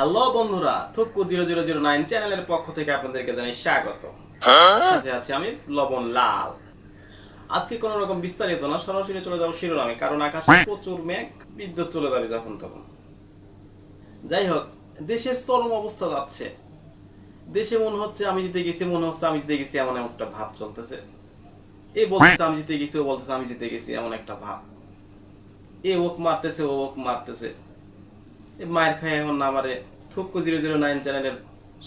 Hello বন্ধুরা থুকু zero zero zero nine চ্যানেলের পক্ষ থেকে আপনাদেরকে জানাই স্বাগত। সাথে আছি আমি লবণ লাল। আজকে কোনো রকম বিস্তারিত না সরাসরি চলে যাব শিরোনামে কারণ আকাশে প্রচুর মেঘ বিদ্যুৎ চলে যাবে যখন তখন। যাই হোক দেশের চরম অবস্থা যাচ্ছে। দেশে মনে হচ্ছে আমি জিতে গেছি মনে হচ্ছে আমি জিতে গেছি এমন একটা ভাব চলতেছে। এ বলতেছে আমি জিতে গেছি ও বলতেছে আমি জিতে গেছি এমন একটা ভাব। এ ওক মারতেছে ও ওক মারতেছে। মায়ের খায় এখন না মারে। থুক্কু জিরো জিরো নাইন চ্যানেলের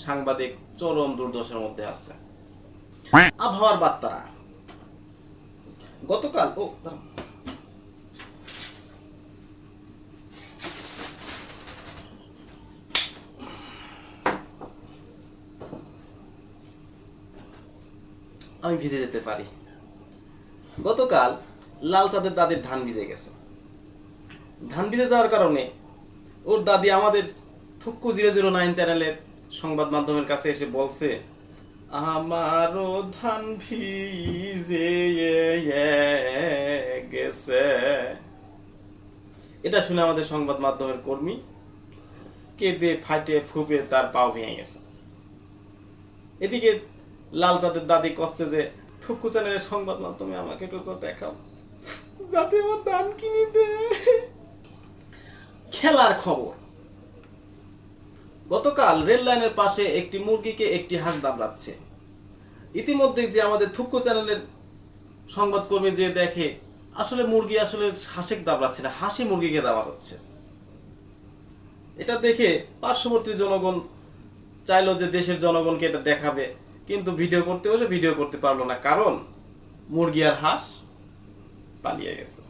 সাংবাদিক চরম দুর্দশার মধ্যে আছে। আবহাওয়ার বার্তারা। গতকাল ও আমি ভিজে যেতে পারি। গতকাল লাল চাঁদের দাদির ধান ভিজে গেছে। ধান ভিজে যাওয়ার কারণে ওর দাদি আমাদের থুক্কু জিরো জিরো নাইন চ্যানেলের সংবাদ মাধ্যমের কাছে এসে বলছে, আমারও ধান ভিজে গেছে। এটা শুনে আমাদের সংবাদ মাধ্যমের কর্মী কেঁদে ফাটে ফুপে তার পাও ভেঙে গেছে। এদিকে লাল চাঁদের দাদি কষ্টে যে থুক্কু চ্যানেলের সংবাদ মাধ্যমে আমাকে একটু দেখাও, যাতে আমার দান কিনে দেয়। খেলার খবর। গতকাল রেল লাইনের পাশে একটি মুরগিকে একটি হাঁস দাবড়াচ্ছে। ইতিমধ্যে যে আমাদের থুক্কু চ্যানেলের সংবাদকর্মী যে দেখে, আসলে মুরগি আসলে হাঁসে দাবড়াচ্ছে না হাসি মুরগিকে দাবাড়াচ্ছে। এটা দেখে পার্শ্ববর্তী জনগণ চাইলো যে দেশের জনগণকে এটা দেখাবে, কিন্তু ভিডিও করতে বসে ভিডিও করতে পারল না, কারণ মুরগি আর হাঁস পালিয়ে গেছে।